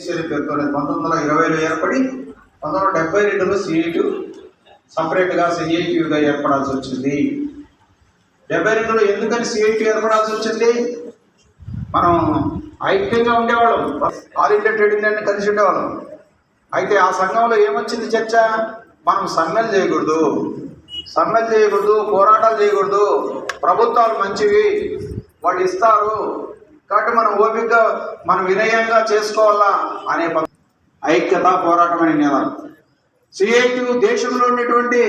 CIT పంతొమ్మిది వందల ఇరవైలో ఏర్పడి పంతొమ్మిది వందల డెబ్బై రెండులో సిఐటి సపరేట్గా సిఐటిగా ఏర్పడాల్సి వచ్చింది. డెబ్బై రెండులో ఎందుకని సిఐటి ఏర్పడాల్సి వచ్చింది? మనం ఐక్యంగా ఉండేవాళ్ళం. ఆల్ ఇండియా ట్రేడ్ యూనియన్ కలిసి ఉండేవాళ్ళం. అయితే ఆ సంఘంలో ఏమొచ్చింది చర్చ? మనం సమ్మెలు చేయకూడదు. సమ్మెలు చేయకూడదు పోరాటాలు చేయకూడదు. ప్రభుత్వాలు మంచివి వాళ్ళు ఇస్తారు. కాబట్టి మనం ఓపికగా మనం వినయంగా చేసుకోవాలా అనే ప- ఐక్యత పోరాటం అనే నినాదం. సిఐటి దేశంలో ఉన్నటువంటి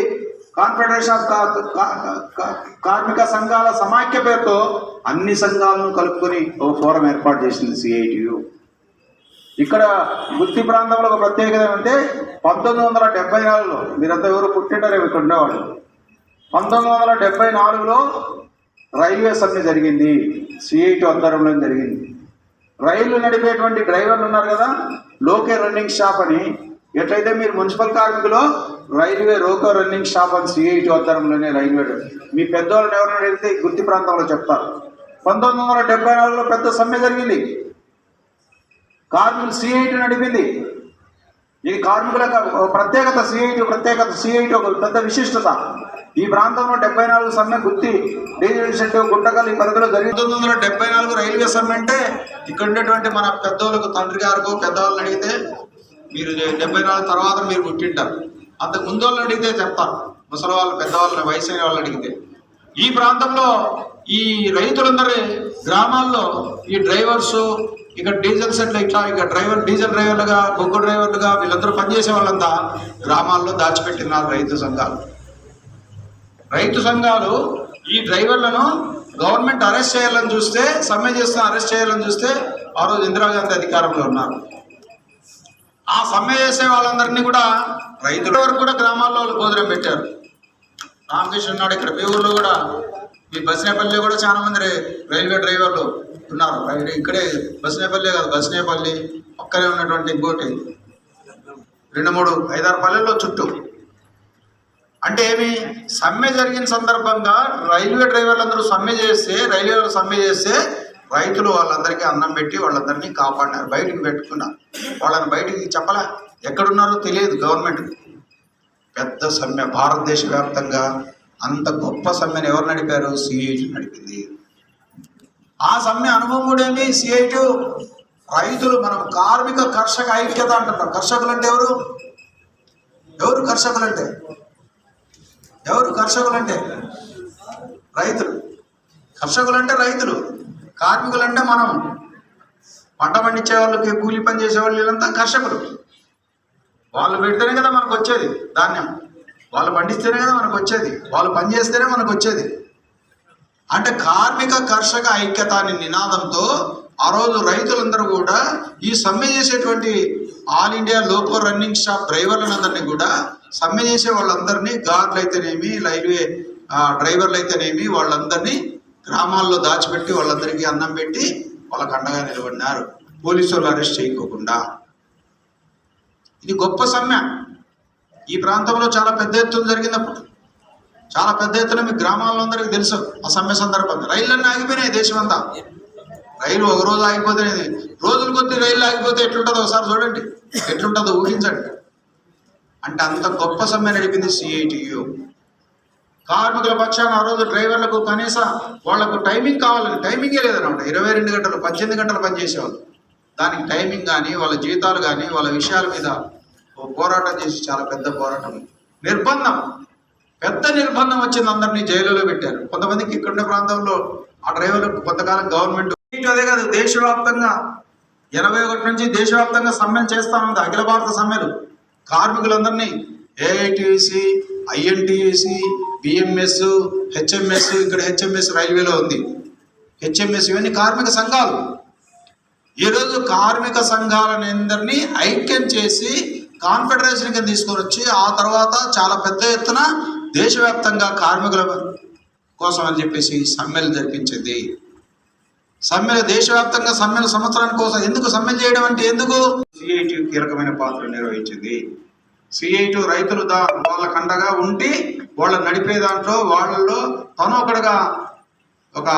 కాన్ఫెడరేషన్ ఆఫ్ కా- కా- కార్మిక సంఘాల సమాఖ్య పేరుతో అన్ని సంఘాలను కలుపుకొని ఒక ఫోరం ఏర్పాటు చేసింది సిఐటియు ఇక్కడ వృత్తి ప్రాంతంలో ఒక ప్రత్యేకత ఏమంటే పంతొమ్మిది వందల డెబ్బై నాలుగులో మీరంతా ఎవరు పుట్టింటారు ఇక్కడ ఉండేవాళ్ళు. పంతొమ్మిది వందల డెబ్బై నాలుగులో రైల్వే సమ్మె జరిగింది. సిఐటి ఆధ్వర్యంలో జరిగింది. రైళ్ళు నడిపేటువంటి డ్రైవర్లు ఉన్నారు కదా లోకే రన్నింగ్ షాప్ అని. ఎట్లయితే మీరు మున్సిపల్ కార్మికులు రైల్వే రోకో రన్నింగ్ షాప్ అని సిఐటి ఆధ్వర్యంలోనే రైల్వే మీ పెద్దవాళ్ళని ఎవరైనా అడిగితే గుర్తి గుత్తి ప్రాంతంలో చెప్తారు. పంతొమ్మిది వందల డెబ్బై నాలుగులో పెద్ద సమ్మె జరిగింది. కార్మికులు సిఐటి నడిపింది. ఇది కార్మికులకు ఒక ప్రత్యేకత సిఐటి ప్రత్యేకత సిఐటి ఒక పెద్ద విశిష్టత. ఈ ప్రాంతంలో డెబ్బై నాలుగు సమ్మె గుత్తి డీజిల్ షెడ్ గుంటకల్ ఈ పరిధిలో జరిగింది. వందల డెబ్బై నాలుగు రైల్వే సమ్మె అంటే ఇక్కడ ఉండేటువంటి మన పెద్దోళ్ళకు తండ్రి గారికి పెద్దవాళ్ళని అడిగితే మీరు డెబ్బై నాలుగు తర్వాత మీరు పుట్టింటారు. అంతకు ముందు వాళ్ళని అడిగితే చెప్తారు ముసలి వాళ్ళు పెద్దవాళ్ళని వయసు అయిన అడిగితే. ఈ ప్రాంతంలో ఈ రైతులందరి గ్రామాల్లో ఈ డ్రైవర్స్ ఇక్కడ డీజిల్ సెట్లు ఇట్లా ఇక డ్రైవర్ డీజిల్ డ్రైవర్లుగా బొగ్గు డ్రైవర్లుగా వీళ్ళందరూ పనిచేసే వాళ్ళంతా గ్రామాల్లో దాచిపెట్టినారు రైతు సంఘాలు. రైతు సంఘాలు ఈ డ్రైవర్లను గవర్నమెంట్ అరెస్ట్ చేయాలని చూస్తే సమ్మె చేస్తున్న అరెస్ట్ చేయాలని చూస్తే ఆ రోజు ఇందిరాగాంధీ అధికారంలో ఉన్నారు. ఆ సమ్మె చేసే వాళ్ళందరినీ కూడా రైతుల వరకు కూడా గ్రామాల్లో వాళ్ళు భోజనం పెట్టారు రామకృష్ణ ఉన్నాడు ఇక్కడ మీ ఊర్లో కూడా మీ బస్నేపల్లి కూడా చాలా మంది రైల్వే డ్రైవర్లు ఉన్నారు. రైలు ఇక్కడే బస్నేపల్లి కాదు బస్నేపల్లి పక్కనే ఉన్నటువంటి ఇంకోటి. రెండు మూడు ఐదారు పల్లెల్లో చుట్టూ. అంటే ఏమి? సమ్మె జరిగిన సందర్భంగా రైల్వే డ్రైవర్లందరూ సమ్మె చేస్తే రైల్వే వాళ్ళు సమ్మె చేస్తే రైతులు వాళ్ళందరికీ అన్నం పెట్టి వాళ్ళందరినీ కాపాడినారు బయటికి పెట్టుకున్నారు. వాళ్ళని బయటికి చెప్పలే? ఎక్కడున్నారో తెలియదు గవర్నమెంట్ పెద్ద సమ్మె భారతదేశ వ్యాప్తంగా అంత గొప్ప సమ్మెను ఎవరు నడిపారు? సిఐటి నడిపింది. ఆ సమ్మె అనుభవం కూడా ఏమి సిఐటి రైతులు మనం కార్మిక కర్షక ఐక్యత అంటున్నాం. కర్షకులు అంటే ఎవరు? ఎవరు కర్షకులు అంటే ఎవరు కర్షకులు అంటే రైతులు. కర్షకులు అంటే రైతులు. కార్మికులు అంటే మనం. పంట పండించే వాళ్ళకి కూలి పని చేసే వాళ్ళు వీళ్ళంతా కర్షకులు. వాళ్ళు పెడితేనే కదా మనకు వచ్చేది ధాన్యం. వాళ్ళు పండిస్తేనే కదా మనకు వచ్చేది. వాళ్ళు పని చేస్తేనే మనకు వచ్చేది. అంటే కార్మిక కర్షక ఐక్యత అనే నినాదంతో ఆ రోజు రైతులందరూ కూడా ఈ సమ్మె చేసేటువంటి all India loco running shop డ్రైవర్లందరినీ కూడా సమ్మె చేసే వాళ్ళందరినీ గార్డులు అయితేనేమి రైల్వే డ్రైవర్లు అయితేనేమి వాళ్ళందరినీ గ్రామాల్లో దాచిపెట్టి వాళ్ళందరికీ అన్నం పెట్టి వాళ్ళకు అండగా నిలబడినారు. పోలీసు వాళ్ళు అరెస్ట్ చేయకోకుండా ఇది గొప్ప సమ్మె. ఈ ప్రాంతంలో చాలా పెద్ద ఎత్తున జరిగింది అప్పుడు చాలా పెద్ద ఎత్తున మీ గ్రామాల్లో అందరికీ తెలుసు ఆ సమ్మె సందర్భంగా. రైళ్ళన్నీ ఆగిపోయినాయి దేశం అంతా రైలు ఒక రోజు ఆగిపోతే రోజులు కొద్ది రైలు ఆగిపోతే ఎట్లుంటుందో ఒకసారి చూడండి. ఎట్లుంటుందో ఊహించండి. అంటే అంత గొప్ప సమ్మె నడిపింది సిఐటియు కార్మికుల పక్షాన ఆ రోజు డ్రైవర్లకు కనీస వాళ్ళకు టైమింగ్ కావాలని టైమింగే లేదనమాట ఇరవై రెండు గంటలు పద్దెనిమిది గంటలు పనిచేసేవాళ్ళు. దానికి టైమింగ్ కానీ వాళ్ళ జీతాలు కానీ వాళ్ళ విషయాల మీద ఓ పోరాటం చేసి చాలా పెద్ద పోరాటం. నిర్బంధం. పెద్ద నిర్బంధం వచ్చింది అందరినీ జైలులో పెట్టారు. కొంతమందికి ఇక్కడ ప్రాంతంలో ఆ డ్రైవర్లకు కొంతకాలం గవర్నమెంట్ అదే కాదు దేశవ్యాప్తంగా ఎనభై ఒకటి నుంచి దేశవ్యాప్తంగా సమ్మెలు చేస్తానుంది అఖిల భారత సమ్మెలు. కార్మికులందరినీ ఏఐటిసి ఐఎన్టీసీ బిఎంఎస్ హెచ్ఎంఎస్ ఇక్కడ హెచ్ఎంఎస్ రైల్వేలో ఉంది. హెచ్ఎంఎస్ ఇవన్నీ కార్మిక సంఘాలు. ఈరోజు కార్మిక సంఘాలని అందరినీ ఐక్యం చేసి కాన్ఫెడరేషన్ కింద తీసుకొని వచ్చి ఆ తర్వాత చాలా పెద్ద ఎత్తున దేశవ్యాప్తంగా కార్మికుల కోసం అని చెప్పేసి సమ్మెలు జరిపించింది. సమ్మెలు దేశవ్యాప్తంగా సమ్మెల సంవత్సరానికి కోసం ఎందుకు సమ్మెలు చేయడం అంటే ఎందుకు? సిఐటి కీలకమైన పాత్ర నిర్వహించింది. సిఐటి రైతులు దా వాళ్ళకు అండగా ఉండి వాళ్ళ నడిపే దాంట్లో వాళ్ళలో తను ఒకడుగా ఒక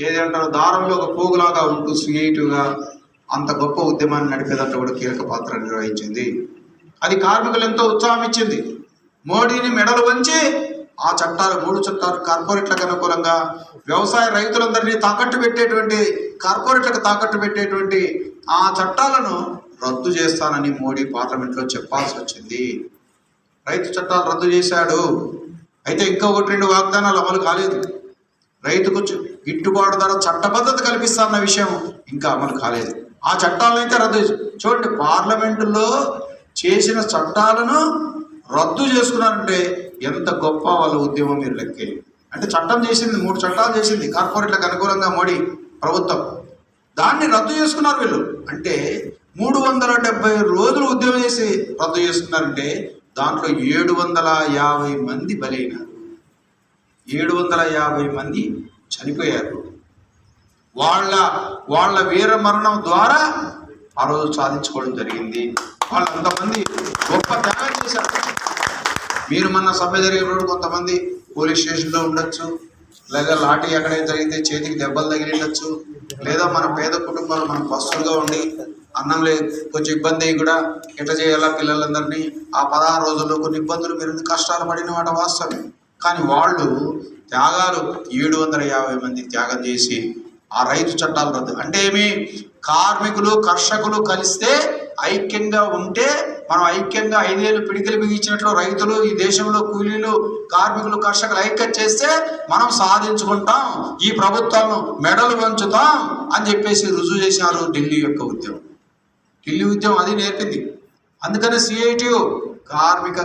ఏదంటారు దారంలో ఒక పోగులాగా ఉంటూ సిఐటిగా అంత గొప్ప ఉద్యమాన్ని నడిపేదంతా కూడా కీలక పాత్ర నిర్వహించింది. అది కార్మికులు ఎంతో ఉత్సాహం ఇచ్చింది. మోడీని మెడలు వంచి ఆ చట్టాలు మూడు చట్టాలు కార్పొరేట్లకు అనుకూలంగా వ్యవసాయ రైతులందరినీ తాకట్టు పెట్టేటువంటి కార్పొరేట్లకు తాకట్టు పెట్టేటువంటి ఆ చట్టాలను రద్దు చేస్తానని మోడీ పార్లమెంట్లో చెప్పాల్సి వచ్చింది. రైతు చట్టాలు రద్దు చేశాడు. అయితే ఇంకా ఒకటి రెండు వాగ్దానాలు అమలు కాలేదు. రైతుకు గిట్టుబాటు ధర చట్టబద్ధత కల్పిస్తాన్న విషయం ఇంకా అమలు కాలేదు. ఆ చట్టాలను అయితే రద్దు చూడండి పార్లమెంటులో చేసిన చట్టాలను రద్దు చేసుకున్నారంటే ఎంత గొప్ప వాళ్ళ ఉద్యమం మీరు లెక్కే. అంటే చట్టం చేసింది మూడు చట్టాలు చేసింది కార్పొరేట్లకు అనుకూలంగా మోడీ ప్రభుత్వం. దాన్ని రద్దు చేసుకున్నారు వీళ్ళు. అంటే మూడు వందల డెబ్బై రోజులు ఉద్యమం చేసి రద్దు చేసుకున్నారంటే దాంట్లో ఏడు వందల యాభై మంది బలైనారు. ఏడు వందల యాభై మంది చనిపోయారు. వాళ్ళ వాళ్ళ వీర మరణం ద్వారా ఆ రోజు సాధించుకోవడం జరిగింది. వాళ్ళు అంతమంది గొప్ప త్యాగం చేశారు. మీరు మన సభ జరిగినప్పుడు కొంతమంది పోలీస్ స్టేషన్లో ఉండొచ్చు లేదా లాఠీ ఎక్కడైనా జరిగితే చేతికి దెబ్బలు తగిలి ఉండొచ్చు లేదా మన పేద కుటుంబాలు మనం పస్తులుగా ఉండి అన్నం లేదు కొంచెం ఇబ్బంది అయ్యి కూడా ఎట్లా చేయాలా పిల్లలందరినీ? ఆ పదహారు రోజుల్లో కొన్ని ఇబ్బందులు మీరు కష్టాలు పడిన మాట వాస్తవమే. కానీ వాళ్ళు త్యాగాలు ఏడు వందల యాభై మంది త్యాగం చేసి ఆ రైతు చట్టాలు రద్దు. అంటే ఏమి? కార్మికులు కర్షకులు కలిస్తే ఐక్యంగా ఉంటే మనం ఐక్యంగా ఐదేళ్ళు పిడికిలు బిగించినట్లు రైతులు ఈ దేశంలో కూలీలు కార్మికులు కర్షకులు ఐక్యం చేస్తే మనం సాధించుకుంటాం ఈ ప్రభుత్వం మెడలు వంచుతాం అని చెప్పేసి రుజువు చేశారు ఢిల్లీ యొక్క ఉద్యమం. ఢిల్లీ ఉద్యమం అది నేర్పింది. అందుకని సిఐటి కార్మిక